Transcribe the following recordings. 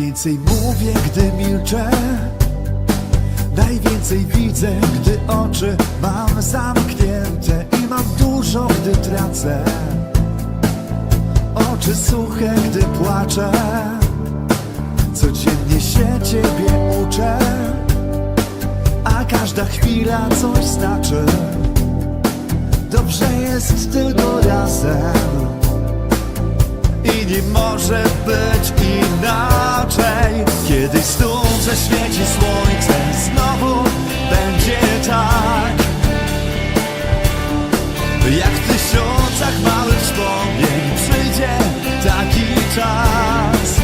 Najwięcej mówię, gdy milczę. Najwięcej widzę, gdy oczy mam zamknięte I mam dużo, gdy tracę. Oczy suche, gdy płaczę. Codziennie się Ciebie uczę. A każda chwila coś znaczy. Dobrze jest tylko razem nie może być inaczej. Kiedy znów zaświeci słońce Znowu będzie tak. Jak w tysiącach małych wspomnień Przyjdzie taki czas.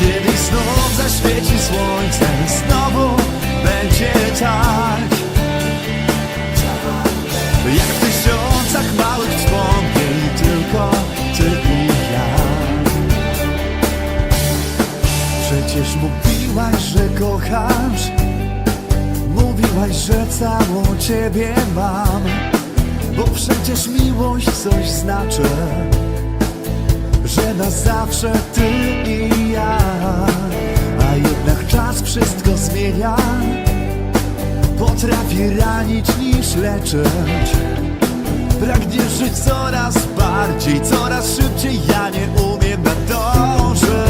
Kiedy znów zaświeci słońce Znowu będzie tak Mówiłaś, że kochasz Mówiłaś, że całą ciebie mam. Bo przecież miłość coś znaczy Że na zawsze ty i ja. A jednak czas wszystko zmienia Potrafi ranić niż leczyć. Pragniesz żyć coraz bardziej, coraz szybciej Ja nie umiem nadążyć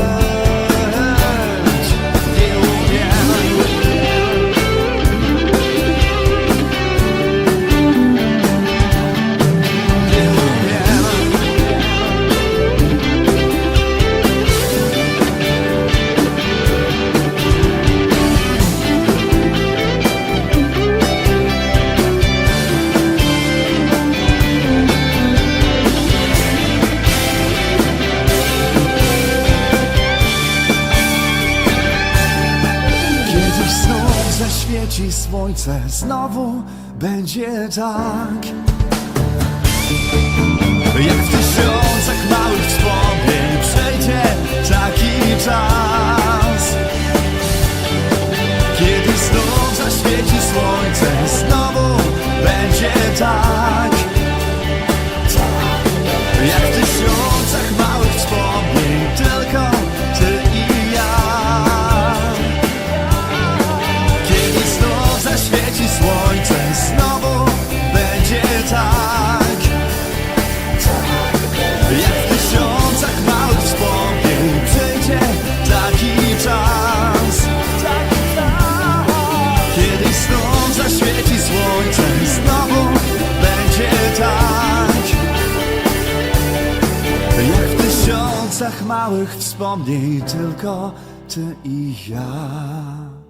zaświeci słońce, znowu będzie tak. Jak w tysiącach małych zaświeci słońce, znowu będzie tak. Jak w tysiącach małych wspomnień przyjdzie taki czas. Kiedy znów zaświeci słońce, znowu będzie tak. Jak w tysiącach małych wspomnień, tylko ty i ja.